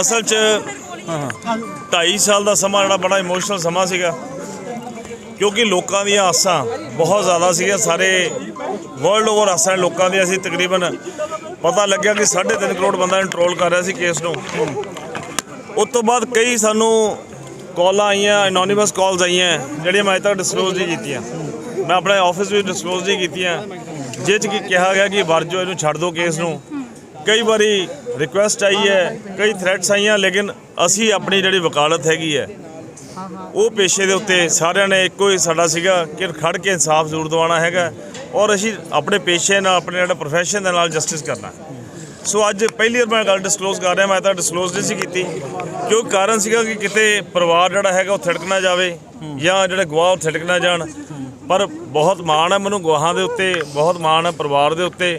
ਅਸਲ 'ਚ 2.5 ਸਾਲ ਦਾ ਸਮਾਂ ਜਿਹੜਾ ਬੜਾ ਇਮੋਸ਼ਨਲ ਸਮਾਂ ਸੀਗਾ। ਕਿਉਂਕਿ ਲੋਕਾਂ ਦੀਆਂ ਆਸਾਂ ਬਹੁਤ ਜ਼ਿਆਦਾ ਸੀਗੀਆਂ। ਸਾਰੇ ਵਰਲਡ ਓਵਰ ਆਸਾਂ ਲੋਕਾਂ ਦੀਆਂ। ਸੀ ਤਕਰੀਬਨ ਪਤਾ ਲੱਗਿਆ ਕਿ 3.5 ਕਰੋੜ ਬੰਦਾ ਕੰਟਰੋਲ ਕਰ ਰਿਹਾ ਸੀ ਕੇਸ ਨੂੰ। ਉਸ ਤੋਂ ਬਾਅਦ ਕਈ ਸਾਨੂੰ ਕਾਲਾਂ ਆਈਆਂ ਐਨੋਨਿਮਸ ਕਾਲਸ ਆਈਆਂ, ਜਿਹੜੀਆਂ ਮੈਂ ਅਜੇ ਤੱਕ ਡਿਸਕਲੋਜ਼ ਨਹੀਂ ਕੀਤੀਆਂ। ਮੈਂ ਆਪਣੇ ਆਫਿਸ ਵਿੱਚ ਡਿਸਕਲੋਜ਼ ਨਹੀਂ ਕੀਤੀਆਂ। ਜਿਹ 'ਚ ਕਿ ਕਿਹਾ ਗਿਆ ਕਿ ਵਰਜੋ ਇਹਨੂੰ ਛੱਡ ਦਿਓ ਕੇਸ ਨੂੰ। ਕਈ ਵਾਰੀ ਰਿਕੁਐਸਟ ਆਈ ਹੈ, ਕਈ ਥ੍ਰੈਟਸ ਆਈਆਂ, ਲੇਕਿਨ ਅਸੀਂ ਆਪਣੀ ਜਿਹੜੀ ਵਕਾਲਤ ਹੈਗੀ ਹੈ, ਉਹ ਪੇਸ਼ੇ ਦੇ ਉੱਤੇ ਸਾਰਿਆਂ ਨੇ ਇੱਕੋ ਹੀ ਸਾਡਾ ਸੀਗਾ ਕਿ ਖੜ ਕੇ ਇਨਸਾਫ ਜ਼ਰੂਰ ਦਿਵਾਉਣਾ ਹੈਗਾ ਔਰ ਅਸੀਂ ਆਪਣੇ ਪੇਸ਼ੇ ਨਾਲ, ਆਪਣੇ ਜਿਹੜਾ ਪ੍ਰੋਫੈਸ਼ਨ ਦੇ ਨਾਲ ਜਸਟਿਸ ਕਰਨਾ। ਸੋ ਅੱਜ ਪਹਿਲੀ ਵਾਰ ਮੈਂ ਗੱਲ ਡਿਸਕਲੋਜ਼ ਕਰ ਰਿਹਾ, ਮੈਂ ਤਾਂ ਡਿਸਕਲੋਜ਼ ਨਹੀਂ ਸੀ ਕੀਤੀ, ਕਿਉਂ ਕਾਰਨ ਸੀਗਾ ਕਿ ਕਿਤੇ ਪਰਿਵਾਰ ਜਿਹੜਾ ਹੈਗਾ ਉਹ ਥੜਕ ਨਾ ਜਾਵੇ ਜਾਂ ਜਿਹੜੇ ਗਵਾਹ ਉਹ ਥੜਕ ਨਾ ਜਾਣ। ਪਰ ਬਹੁਤ ਮਾਣ ਹੈ ਮੈਨੂੰ ਗਵਾਹਾਂ ਦੇ ਉੱਤੇ, ਬਹੁਤ ਮਾਣ ਹੈ ਪਰਿਵਾਰ ਦੇ ਉੱਤੇ।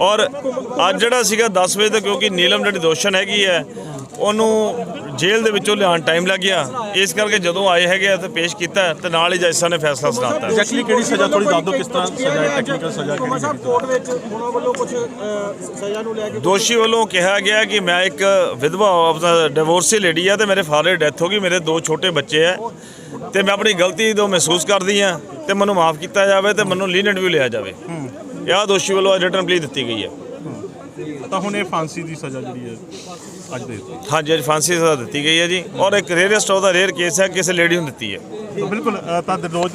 ਔਰ ਅੱਜ ਜਿਹੜਾ ਸੀਗਾ 10 ਵਜੇ ਤੱਕ ਕਿਉਂਕਿ ਨੀਲਮ ਜਿਹੜੀ ਦੋਸ਼ਣ ਹੈਗੀ ਹੈ ਉਹਨੂੰ ਜੇਲ੍ਹ ਦੇ ਵਿੱਚੋਂ ਲਿਆਉਣ ਟਾਈਮ ਲੱਗ ਗਿਆ। ਇਸ ਕਰਕੇ ਜਦੋਂ ਆਏ ਹੈਗੇ ਆ ਤੇ ਪੇਸ਼ ਕੀਤਾ ਤੇ ਨਾਲ ਹੀ ਜੱਜ ਸਾਹਿਬ ਨੇ ਫੈਸਲਾ ਸੁਣਾਤਾ। ਐਗਜ਼ੈਕਟਲੀ ਕਿਹੜੀ ਸਜ਼ਾ? ਥੋੜੀ ਦੱਸ ਦਿਓ ਕਿਸ ਤਰ੍ਹਾਂ ਸਜ਼ਾ ਹੈ ਟੈਕਨੀਕਲ ਸਜ਼ਾ ਕਿਹੜੀ ਹੈ ਕੋਰਟ ਵਿੱਚ ਉਹਨਾਂ ਵੱਲੋਂ ਕੁਝ ਸਜ਼ਾ ਨੂੰ ਲੈ ਕੇ ਦੋਸ਼ੀ ਵੱਲੋਂ ਕਿਹਾ ਗਿਆ ਕਿ ਮੈਂ ਇੱਕ ਵਿਧਵਾ ਆਪਣਾ ਡਿਵੋਰਸੀ ਲੇਡੀ ਆ ਤੇ ਮੇਰੇ ਫਾਦਰ ਡੈਥ ਹੋ ਗਈ ਮੇਰੇ ਦੋ ਛੋਟੇ ਬੱਚੇ ਆ ਤੇ ਮੈਂ ਆਪਣੀ ਗਲਤੀ ਤੋਂ ਮਹਿਸੂਸ ਕਰਦੀ ਆ ਤੇ ਮੈਨੂੰ ਮਾਫ ਕੀਤਾ ਜਾਵੇ ਤੇ ਮੈਨੂੰ ਲੀਨੈਂਟ ਵੀ ਲਿਆ ਜਾਵੇ। ਇਹ ਦੋਸ਼ੀ ਵੱਲੋਂ ਰਿਟਰਨ ਪਲੀ ਦਿੱਤੀ ਗਈ ਹੈ। ਤਾਂ ਹੁਣ ਇਹ ਫਾਂਸੀ ਦੀ ਸਜ਼ਾ ਜਿਹੜੀ ਹੈ ਅੱਜ ਦੇ ਦਿੱਤੀ ਹਾਂਜੀ ਅੱਜ ਫਾਂਸੀ ਦੀ ਸਜ਼ਾ ਦਿੱਤੀ ਗਈ ਹੈ ਜੀ। ਔਰ ਇੱਕ ਰੇਅਰੈਸਟ ਉਹਦਾ ਰੇਅਰ ਕੇਸ ਹੈ ਕਿਸੇ ਲੇਡੀ ਨੂੰ ਦਿੱਤੀ ਹੈ। ਤਾਂ ਬਿਲਕੁਲ ਅ, ਤਾਂ ਰੋਜ਼